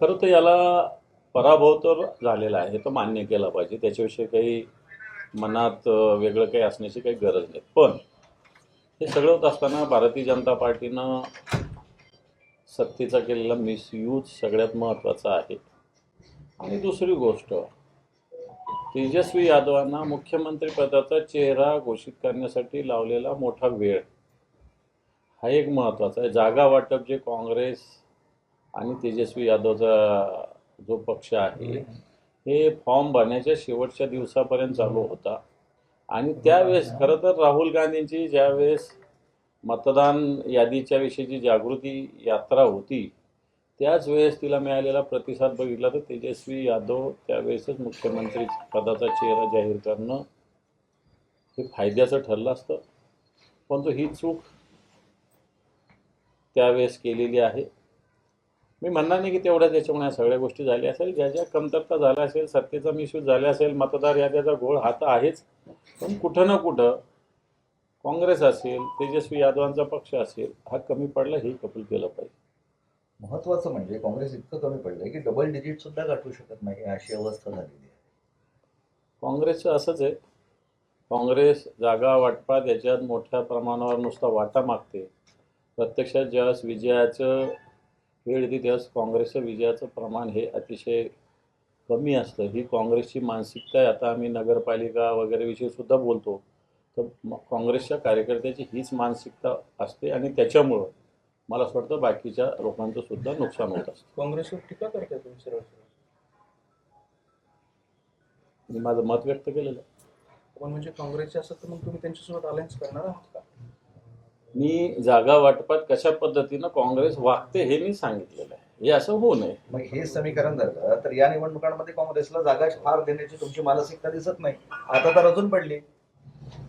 खरं तर याला पराभव तर झालेला आहे हे तर मान्य केला पाहिजे. त्याच्याविषयी काही मनात वेगळं काही असण्याची काही गरज नाही. पण हे सगळं होत असताना भारतीय जनता पार्टीनं सत्तेचा केलेला मिसयूज सगळ्यात महत्त्वाचा आहे. आणि दुसरी गोष्ट तेजस्वी यादवांना मुख्यमंत्रीपदाचा चेहरा घोषित करण्यासाठी लावलेला मोठा वेळ. हा एक महत्त्वाचा आहे. जागा वाटप जे काँग्रेस आणि तेजस्वी यादवचा जो पक्ष आहे हे फॉर्म भरण्याच्या शेवटच्या दिवसापर्यंत चालू होता. आणि त्यावेळेस खरं तर राहुल गांधींची ज्यावेळेस मतदान यादीच्या विषयीची जागृती यात्रा होती त्याच वेळेस तिला मिळालेला प्रतिसाद बघितला तर तेजस्वी यादव त्यावेळेसच मुख्यमंत्री पदाचा चेहरा जाहीर करणं हे फायद्याचं ठरलं असतं. परंतु ही चूक त्यावेळेस केलेली आहे. मी म्हणणार नाही की तेवढ्या त्याच्यामुळे सगळ्या गोष्टी झाल्या असेल. ज्या ज्या कमतरता झाल्या असेल सत्तेचा मिसयूज झाला असेल मतदार याद्याचा घोळ हा तर आहेच. पण कुठं ना कुठं काँग्रेस असेल तेजस्वी यादवांचा पक्ष असेल हा कमी पडला हे कबूल केलं पाहिजे. महत्वाचं म्हणजे काँग्रेस इतकं कमी पडलंय की डबल डिजिट सुद्धा गाठू शकत नाही अशी अवस्था झालेली आहे. काँग्रेसचं असंच आहे. काँग्रेस जागा वाटपात याच्यात मोठ्या प्रमाणावर नुसता वाटा मागते. प्रत्यक्षात ज्यावेळेस विजयाचं वेळ येते त्यावेळेस काँग्रेसचं विजयाचं प्रमाण हे अतिशय कमी असतं. ही काँग्रेसची मानसिकता आहे. आता आम्ही नगरपालिका वगैरे विषयी सुद्धा बोलतो. तर काँग्रेसच्या कार्यकर्त्याची हीच मानसिकता असते आणि त्याच्यामुळं मला असं वाटतं बाकीच्या लोकांचं सुद्धा नुकसान होत असतं. काँग्रेसवर टीका करताय तुम्ही सरळ मी माझं मत व्यक्त केलेलं आहे. पण म्हणजे काँग्रेसचे असं तर मग तुम्ही त्यांच्यासोबत अलायन्स करणार आहात का? मी जागा वाटपात कशा पद्धतीनं काँग्रेस वागते हे मी सांगितलेलं आहे. हे असं होऊ नये. मग हे समीकरण धरलं तर या निवडणुकांमध्ये काँग्रेसला जागा फार देण्याची तुमची मानसिकता दिसत नाही. आता तर अजून पडली.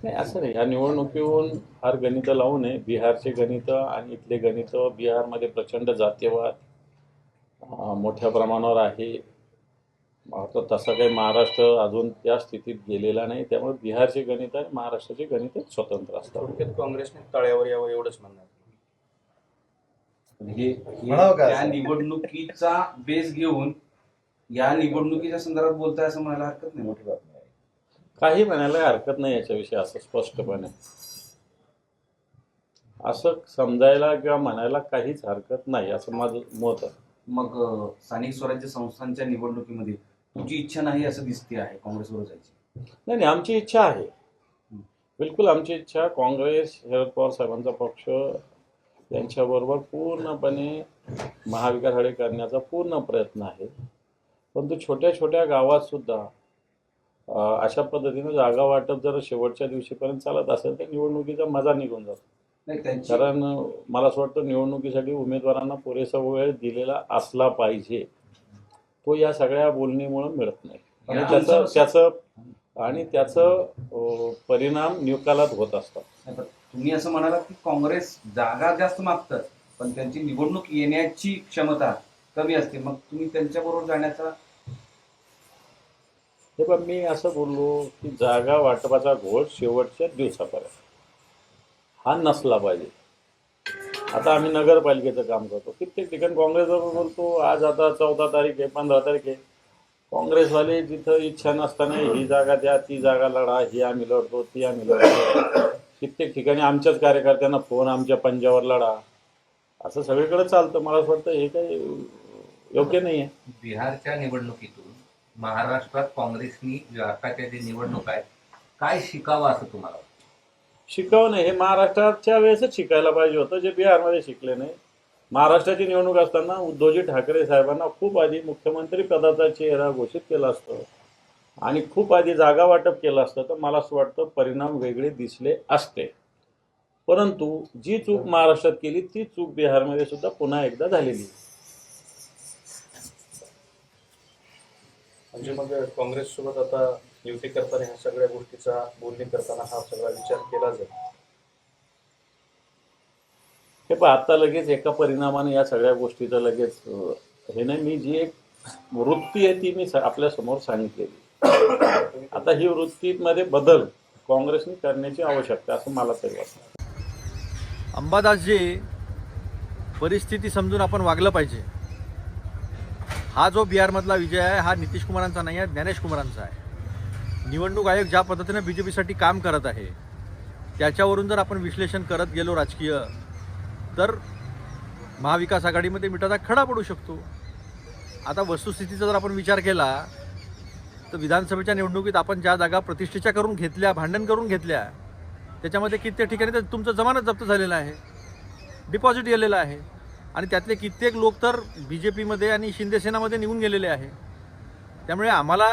नाही असं नाही. या निवडणुकीहून फार गणितं लावू नये. बिहारचे गणितं आणि इथले गणितं बिहारमध्ये प्रचंड जातीयवाद मोठ्या प्रमाणावर आहे. आता तसं काही महाराष्ट्र अजून त्या स्थितीत गेलेला नाही. त्यामुळे बिहारचे गणित आणि महाराष्ट्राचे गणित स्वतंत्र असतात थोडक्यात काँग्रेसने तळ्यावर यावं एवढंच म्हणणार असं? निवडणुकीचा बेस घेऊन या निवडणुकीच्या संदर्भात बोलताय असं म्हणायला हरकत नाही. मोठी बातमी काही म्हणायला हरकत नाही याच्याविषयी असं स्पष्टपणे. असं समजायला किंवा म्हणायला काहीच हरकत नाही असं माझं मत आहे. मग स्थानिक स्वराज्य संस्थांच्या निवडणुकीमध्ये तुमची इच्छा नाही असं दिसते आहे काँग्रेसवर जायची. नाही नाही आमची इच्छा आहे. बिलकुल आमची इच्छा काँग्रेस शरद पवार साहेबांचा पक्ष यांच्याबरोबर पूर्णपणे महाविकास आघाडी करण्याचा पूर्ण प्रयत्न आहे. परंतु छोट्या छोट्या गावात सुद्धा अशा पद्धतीनं जागा वाटप जर शेवटच्या दिवशीपर्यंत चालत असेल तर निवडणुकीचा मजा निघून जातो. कारण मला असं वाटतं निवडणुकीसाठी उमेदवारांना पुरेसा वेळ दिलेला असला पाहिजे. तो या सगळ्या बोलणीमुळे मिळत नाही. आणि त्याचं त्याचं आणि त्याचं परिणाम निकालात होत असतात. तुम्ही असं म्हणालात की काँग्रेस जागा जास्त मागतात पण त्यांची निवडणूक येण्याची क्षमता कमी असते. मग तुम्ही त्यांच्याबरोबर जाण्याचा हे पण मी असं बोललो की जागा वाटपाचा घोळ शेवटच्या दिवसापर्यंत. हा नसला पाहिजे. आता आम्ही नगरपालिकेचं काम करतो. कित्येक ठिकाणी काँग्रेसबरोबर बोलतो आज आता चौदा तारीख आहे पंधरा तारीख आहे. काँग्रेसवाले जिथं इच्छा नसताना ही जागा द्या ती जागा लढा ही आम्ही लढतो ती आम्ही लढतो. कित्येक ठिकाणी आमच्याच कार्यकर्त्यांना फोन आमच्या पंजावर लढा. असं सगळीकडे चालतं. मला असं वाटतं हे काही योग्य नाही आहे बिहारच्या निवडणुकीतून महाराष्ट्रात काँग्रेसनी राष्ट्राच्या जे निवडणूक आहेत काय शिकावं असं तुम्हाला शिकवणं हे महाराष्ट्राच्या वेळेसच शिकायला पाहिजे होतं जे बिहारमध्ये शिकले नाही. महाराष्ट्राची निवडणूक असताना उद्धवजी ठाकरे साहेबांना खूप आधी मुख्यमंत्री पदाचा चेहरा घोषित केला असतं आणि खूप आधी जागा वाटप केलं असतं तर मला असं वाटतं परिणाम वेगळे दिसले असते. परंतु जी चूक महाराष्ट्रात केली ती चूक बिहारमध्ये सुद्धा पुन्हा एकदा झालेली म्हणजे मग काँग्रेस सोबत आता युती करताना ह्या सगळ्या गोष्टीचा बोलणी करताना हा सगळा विचार केला जाईल. हे पण आता लगेच एका परिणामाने या सगळ्या गोष्टीचं लगेच हे नाही मी जी एक वृत्ती आहे ती मी स- आपल्यासमोर सांगितलेली. आता ही वृत्तीमध्ये बदल काँग्रेसने करण्याची आवश्यकता असं मला तरी वाटतं. अंबादासजी परिस्थिती समजून आपण वागलं पाहिजे. हा जो बिहारमधला विजय आहे हा नितीश कुमारांचा नाही आहे ज्ञानेश कुमारांचा आहे. निवडणूक आयोग ज्या पद्धतीनं बी जे पीसाठी काम करत आहे त्याच्यावरून जर आपण विश्लेषण करत गेलो राजकीय तर महाविकास आघाडीमध्ये मिठाचा खडा पडू शकतो. आता वस्तुस्थितीचा जर आपण विचार केला तर विधानसभेच्या निवडणुकीत आपण ज्या जागा प्रतिष्ठेच्या करून घेतल्या भांडण करून घेतल्या त्याच्यामध्ये कित्येक ठिकाणी तर तुमचं जमानत जप्त झालेलं आहे. डिपॉझिट गेलेलं आहे. आणि त्यातले कित्येक लोक तर बी जे पीमध्ये आणि शिंदेसेनामध्ये निघून गेलेले आहे. त्यामुळे आम्हाला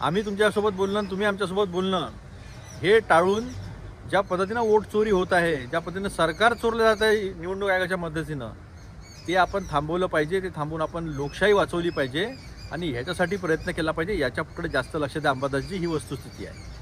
आम्ही तुमच्यासोबत बोलणं आणि तुम्ही आमच्यासोबत बोलणं हे टाळून ज्या पद्धतीनं वोट चोरी होत आहे ज्या पद्धतीनं सरकार चोरलं जात आहे निवडणूक आयोगाच्या मदतीनं ते आपण थांबवलं पाहिजे ते थांबून आपण लोकशाही वाचवली पाहिजे आणि ह्याच्यासाठी प्रयत्न केला पाहिजे याच्याकडे जास्त लक्ष द्या. अंबादासजी ही वस्तुस्थिती आहे.